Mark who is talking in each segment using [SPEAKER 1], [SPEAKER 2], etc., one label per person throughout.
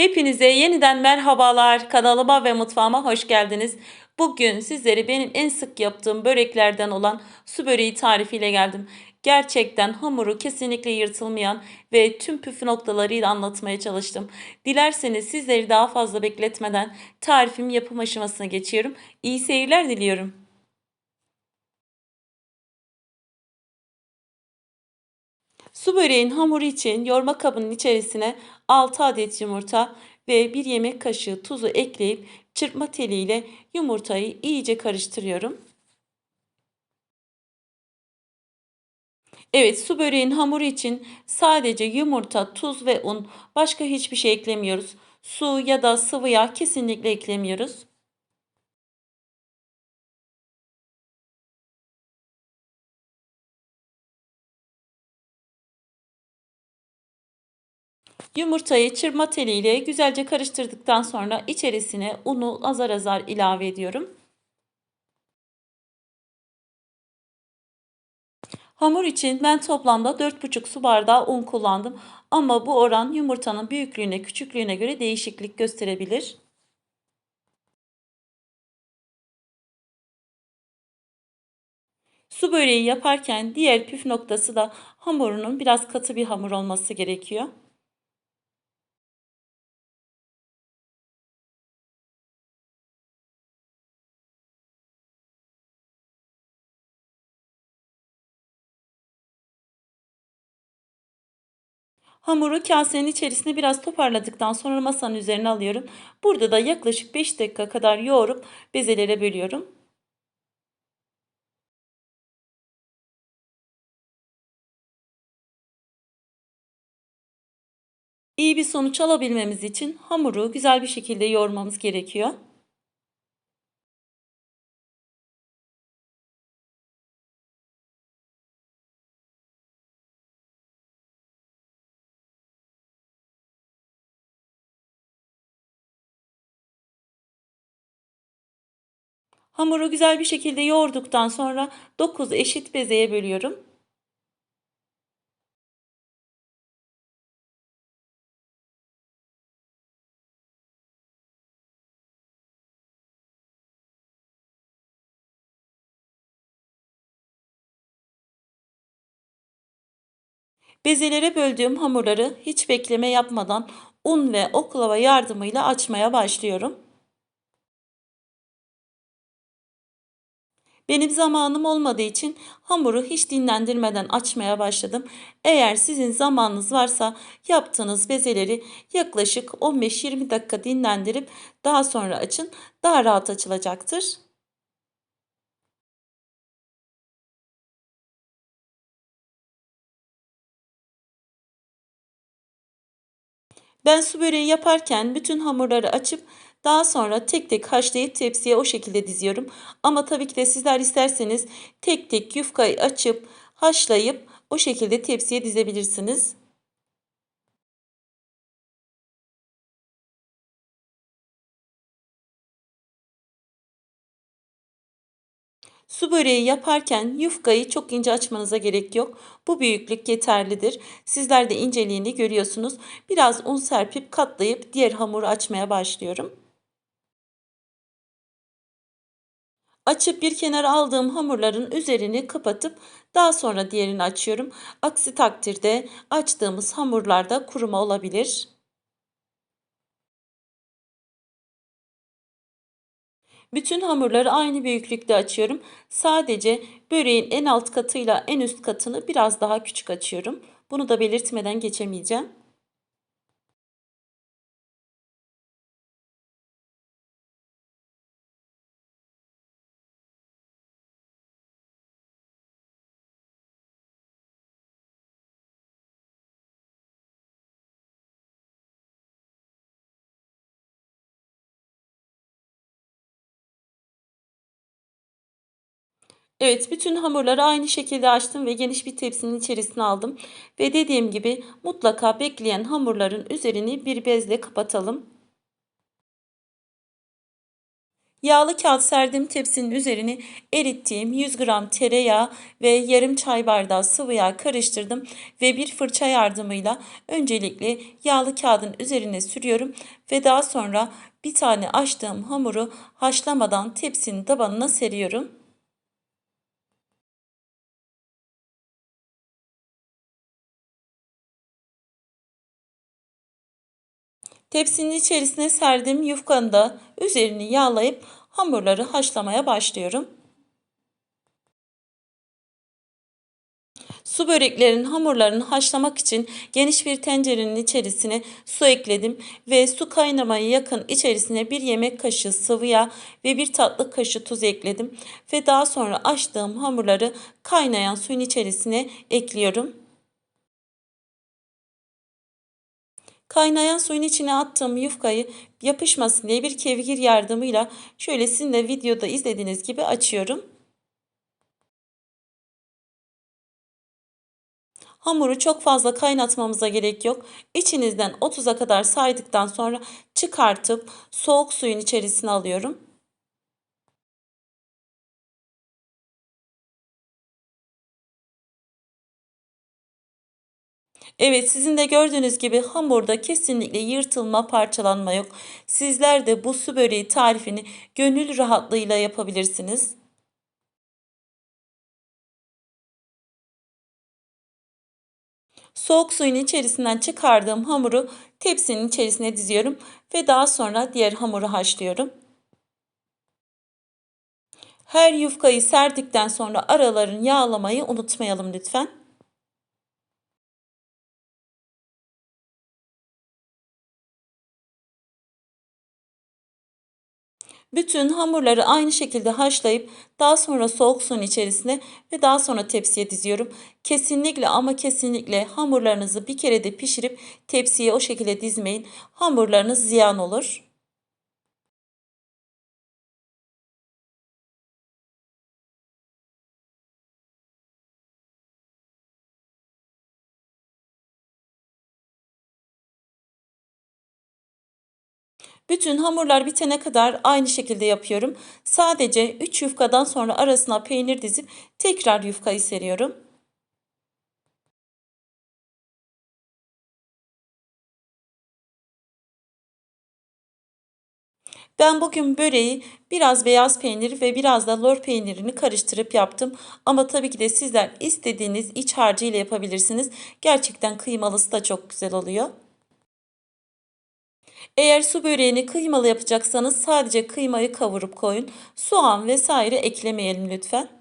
[SPEAKER 1] Hepinize yeniden merhabalar. Kanalıma ve mutfağıma hoş geldiniz. Bugün sizlere benim en sık yaptığım böreklerden olan su böreği tarifiyle geldim. Gerçekten hamuru kesinlikle yırtılmayan ve tüm püf noktalarıyla anlatmaya çalıştım. Dilerseniz sizleri daha fazla bekletmeden tarifim yapım aşamasına geçiyorum. İyi seyirler diliyorum. Su böreğin hamuru için yoğurma kabının içerisine 6 adet yumurta ve 1 yemek kaşığı tuzu ekleyip çırpma teliyle yumurtayı iyice karıştırıyorum. Evet su böreğin hamuru için sadece yumurta, tuz ve un başka hiçbir şey eklemiyoruz. Su ya da sıvı yağ kesinlikle eklemiyoruz. Yumurtayı çırpma teliyle güzelce karıştırdıktan sonra içerisine unu azar azar ilave ediyorum. Hamur için ben toplamda 4,5 su bardağı un kullandım. Ama bu oran yumurtanın büyüklüğüne, küçüklüğüne göre değişiklik gösterebilir. Su böreği yaparken diğer püf noktası da hamurunun biraz katı bir hamur olması gerekiyor. Hamuru kasenin içerisine biraz toparladıktan sonra masanın üzerine alıyorum. Burada da yaklaşık 5 dakika kadar yoğurup bezelere bölüyorum. İyi bir sonuç alabilmemiz için hamuru güzel bir şekilde yoğurmamız gerekiyor. Hamuru güzel bir şekilde yoğurduktan sonra 9 eşit bezeye bölüyorum. Bezelere böldüğüm hamurları hiç bekleme yapmadan un ve oklava yardımıyla açmaya başlıyorum. Benim zamanım olmadığı için hamuru hiç dinlendirmeden açmaya başladım. Eğer sizin zamanınız varsa yaptığınız bezeleri yaklaşık 15-20 dakika dinlendirip daha sonra açın. Daha rahat açılacaktır. Ben su böreği yaparken bütün hamurları açıp daha sonra tek tek haşlayıp tepsiye o şekilde diziyorum. Ama tabii ki de sizler isterseniz tek tek yufkayı açıp haşlayıp o şekilde tepsiye dizebilirsiniz. Su böreği yaparken yufkayı çok ince açmanıza gerek yok. Bu büyüklük yeterlidir. Sizler de inceliğini görüyorsunuz. Biraz un serpip katlayıp diğer hamuru açmaya başlıyorum. Açıp bir kenara aldığım hamurların üzerini kapatıp daha sonra diğerini açıyorum. Aksi takdirde açtığımız hamurlarda kuruma olabilir. Bütün hamurları aynı büyüklükte açıyorum. Sadece böreğin en alt katıyla en üst katını biraz daha küçük açıyorum. Bunu da belirtmeden geçemeyeceğim. Evet, bütün hamurları aynı şekilde açtım ve geniş bir tepsinin içerisine aldım. Ve dediğim gibi mutlaka bekleyen hamurların üzerini bir bezle kapatalım. Yağlı kağıt serdiğim tepsinin üzerine erittiğim 100 gram tereyağı ve yarım çay bardağı sıvı yağ karıştırdım ve bir fırça yardımıyla öncelikle yağlı kağıdın üzerine sürüyorum ve daha sonra bir tane açtığım hamuru haşlamadan tepsinin tabanına seriyorum. Tepsinin içerisine serdiğim yufkanın da üzerini yağlayıp hamurları haşlamaya başlıyorum. Su böreklerinin hamurlarını haşlamak için geniş bir tencerenin içerisine su ekledim ve su kaynamaya yakın içerisine bir yemek kaşığı sıvı yağ ve bir tatlı kaşığı tuz ekledim ve daha sonra açtığım hamurları kaynayan suyun içerisine ekliyorum. Kaynayan suyun içine attığım yufkayı yapışmasın diye bir kevgir yardımıyla şöyle sizin de videoda izlediğiniz gibi açıyorum. Hamuru çok fazla kaynatmamıza gerek yok. İçinizden 30'a kadar saydıktan sonra çıkartıp soğuk suyun içerisine alıyorum. Evet sizin de gördüğünüz gibi hamurda kesinlikle yırtılma parçalanma yok. Sizler de bu su böreği tarifini gönül rahatlığıyla yapabilirsiniz. Soğuk suyun içerisinden çıkardığım hamuru tepsinin içerisine diziyorum ve daha sonra diğer hamuru haşlıyorum. Her yufkayı serdikten sonra aralarını yağlamayı unutmayalım lütfen. Bütün hamurları aynı şekilde haşlayıp daha sonra soğuk suyun içerisine ve daha sonra tepsiye diziyorum. Kesinlikle ama kesinlikle hamurlarınızı bir kere de pişirip tepsiye o şekilde dizmeyin. Hamurlarınız ziyan olur. Bütün hamurlar bitene kadar aynı şekilde yapıyorum. Sadece 3 yufkadan sonra arasına peynir dizip tekrar yufkayı seriyorum. Ben bugün böreği biraz beyaz peynir ve biraz da lor peynirini karıştırıp yaptım. Ama tabii ki de sizler istediğiniz iç harcı ile yapabilirsiniz. Gerçekten kıymalısı da çok güzel oluyor. Eğer su böreğini kıymalı yapacaksanız sadece kıymayı kavurup koyun. Soğan vesaire eklemeyelim lütfen.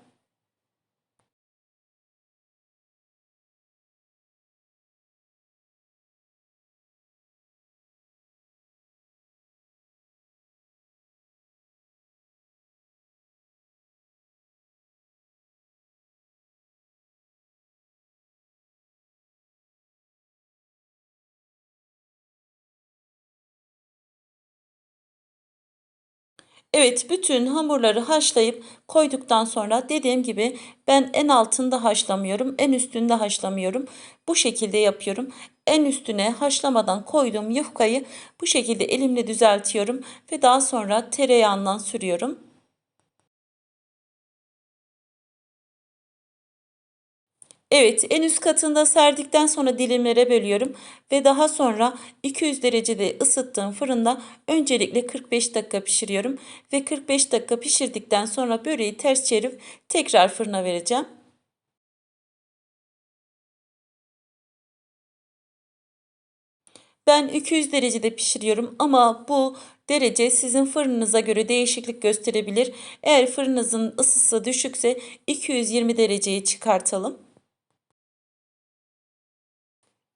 [SPEAKER 1] Evet, bütün hamurları haşlayıp koyduktan sonra dediğim gibi ben en altında haşlamıyorum, en üstünde haşlamıyorum. Bu şekilde yapıyorum. En üstüne haşlamadan koyduğum yufkayı bu şekilde elimle düzeltiyorum ve daha sonra tereyağından sürüyorum. Evet, en üst katında serdikten sonra dilimlere bölüyorum ve daha sonra 200 derecede ısıttığım fırında öncelikle 45 dakika pişiriyorum ve 45 dakika pişirdikten sonra böreği ters çevirip tekrar fırına vereceğim. Ben 200 derecede pişiriyorum ama bu derece sizin fırınınıza göre değişiklik gösterebilir. Eğer fırınınızın ısısı düşükse 220 dereceye çıkartalım.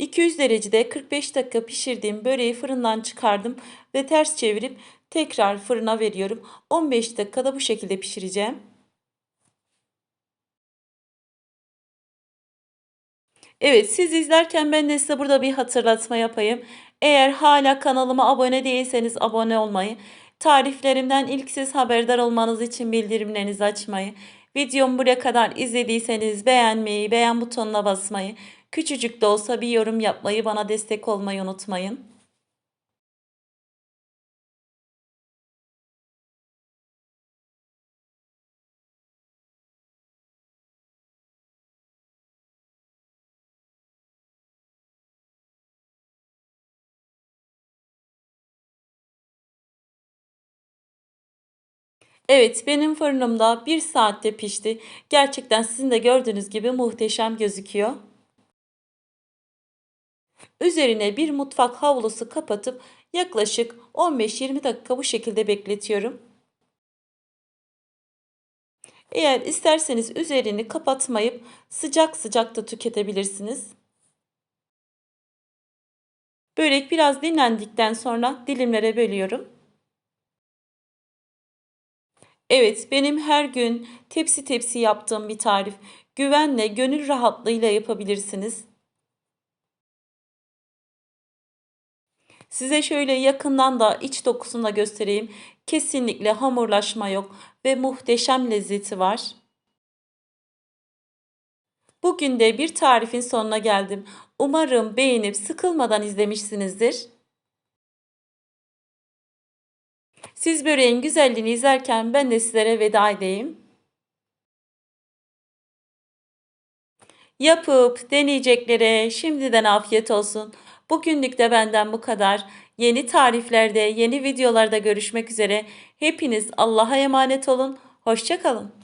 [SPEAKER 1] 200 derecede 45 dakika pişirdiğim böreği fırından çıkardım ve ters çevirip tekrar fırına veriyorum. 15 dakikada bu şekilde pişireceğim. Evet siz izlerken ben de size burada bir hatırlatma yapayım. Eğer hala kanalıma abone değilseniz abone olmayı, tariflerimden ilk siz haberdar olmanız için bildirimlerinizi açmayı, videomu buraya kadar izlediyseniz beğenmeyi, beğen butonuna basmayı, Küçücük de olsa bir yorum yapmayı, bana destek olmayı unutmayın. Evet benim fırınımda bir saatte pişti. Gerçekten sizin de gördüğünüz gibi muhteşem gözüküyor. Üzerine bir mutfak havlusu kapatıp yaklaşık 15-20 dakika bu şekilde bekletiyorum. Eğer isterseniz üzerini kapatmayıp sıcak sıcak da tüketebilirsiniz. Börek biraz dinlendikten sonra dilimlere bölüyorum. Evet, benim her gün tepsi tepsi yaptığım bir tarif. Güvenle, gönül rahatlığıyla yapabilirsiniz. Size şöyle yakından da iç dokusunu da göstereyim. Kesinlikle hamurlaşma yok ve muhteşem lezzeti var. Bugün de bir tarifin sonuna geldim. Umarım beğenip sıkılmadan izlemişsinizdir. Siz böreğin güzelliğini izlerken ben de sizlere veda edeyim. Yapıp deneyeceklere şimdiden afiyet olsun. Bugünlük de benden bu kadar. Yeni tariflerde, yeni videolarda görüşmek üzere. Hepiniz Allah'a emanet olun. Hoşçakalın.